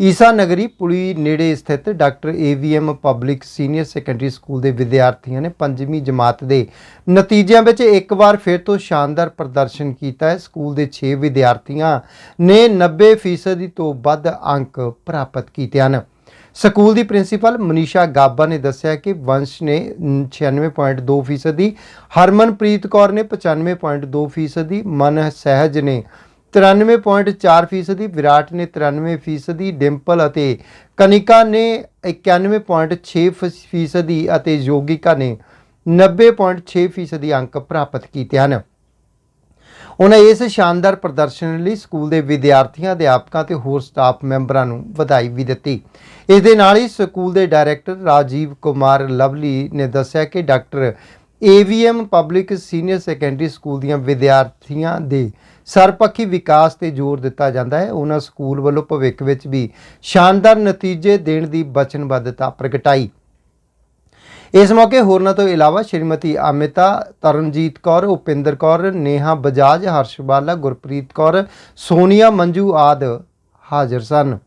ਈਸਾ ਨਗਰੀ ਪੁਲੀ ਨੇੜੇ ਸਥਿਤ doctor AVM public senior secondary school ਦੇ ਵਿਦਿਆਰਥੀਆਂ ਨੇ ਪੰਜਵੀਂ ਜਮਾਤ ਦੇ ਨਤੀਜਿਆਂ ਵਿੱਚ ਇੱਕ ਵਾਰ ਫਿਰ ਤੋਂ ਸ਼ਾਨਦਾਰ ਪ੍ਰਦਰਸ਼ਨ ਕੀਤਾ ਹੈ। ਸਕੂਲ ਦੇ 6 ਵਿਦਿਆਰਥੀਆਂ ਨੇ 90% ਤੋਂ ਵੱਧ ਅੰਕ ਪ੍ਰਾਪਤ ਕੀਤੇ ਹਨ। ਸਕੂਲ ਦੀ ਪ੍ਰਿੰਸੀਪਲ ਮਨੀਸ਼ਾ ਗਾਬਾ ਨੇ ਦੱਸਿਆ ਕਿ ਵੰਸ਼ ਨੇ 96.2% ਦੀ ਹਰਮਨਪ੍ਰੀਤ ਕੌਰ ਨੇ 95.2% ਦੀ ਮਨ ਸਹਿਜ ਨੇ 93.4% ਦੀ ਵਿਰਾਟ ਨੇ 93 ਫੀਸਦੀ, ਡਿੰਪਲ ਅਤੇ ਕਨਿਕਾ ਨੇ 91.6% ਦੀ ਅਤੇ ਯੋਗਿਕਾ ਨੇ 90.6% ਦੀ ਅੰਕ ਪ੍ਰਾਪਤ ਕੀਤੇ ਹਨ। ਉਹਨਾਂ ਇਸ ਸ਼ਾਨਦਾਰ ਪ੍ਰਦਰਸ਼ਨ ਲਈ ਸਕੂਲ ਦੇ ਵਿਦਿਆਰਥੀਆਂ, ਅਧਿਆਪਕਾਂ ਤੇ ਹੋਰ ਸਟਾਫ ਮੈਂਬਰਾਂ ਨੂੰ ਵਧਾਈ ਵੀ ਦਿੱਤੀ। ਇਸ ਦੇ ਨਾਲ ਹੀ ਸਕੂਲ ਦੇ ਡਾਇਰੈਕਟਰ ਰਾਜੀਵ ਕੁਮਾਰ ਲਵਲੀ ਨੇ ਦੱਸਿਆ ਕਿ doctor AVM public senior secondary school ਦੀਆਂ ਵਿਦਿਆਰਥੀਆਂ ਦੇ ਸਰਪੱਖੀ ਵਿਕਾਸ ਤੇ ਜ਼ੋਰ ਦਿੱਤਾ ਜਾਂਦਾ ਹੈ। ਉਹਨਾਂ ਸਕੂਲ ਵੱਲੋਂ ਭਵਿੱਖ ਵਿੱਚ ਵੀ ਸ਼ਾਨਦਾਰ ਨਤੀਜੇ ਦੇਣ ਦੀ ਵਚਨਬੱਧਤਾ ਪ੍ਰਗਟਾਈ। ਇਸ ਮੌਕੇ ਹੋਰਨਾਂ ਤੋਂ ਇਲਾਵਾ ਸ਼੍ਰੀਮਤੀ ਅਮਿਤਾ, ਤਰਨਜੀਤ ਕੌਰ, ਉਪਿੰਦਰ ਕੌਰ, ਨੇਹਾ ਬਜਾਜ ਹਰਸ਼ਬਾਲਾ ਗੁਰਪ੍ਰੀਤ ਕੌਰ, ਸੋਨੀਆ ਮੰਜੂ ਆਦ ਹਾਜ਼ਰ ਸਨ।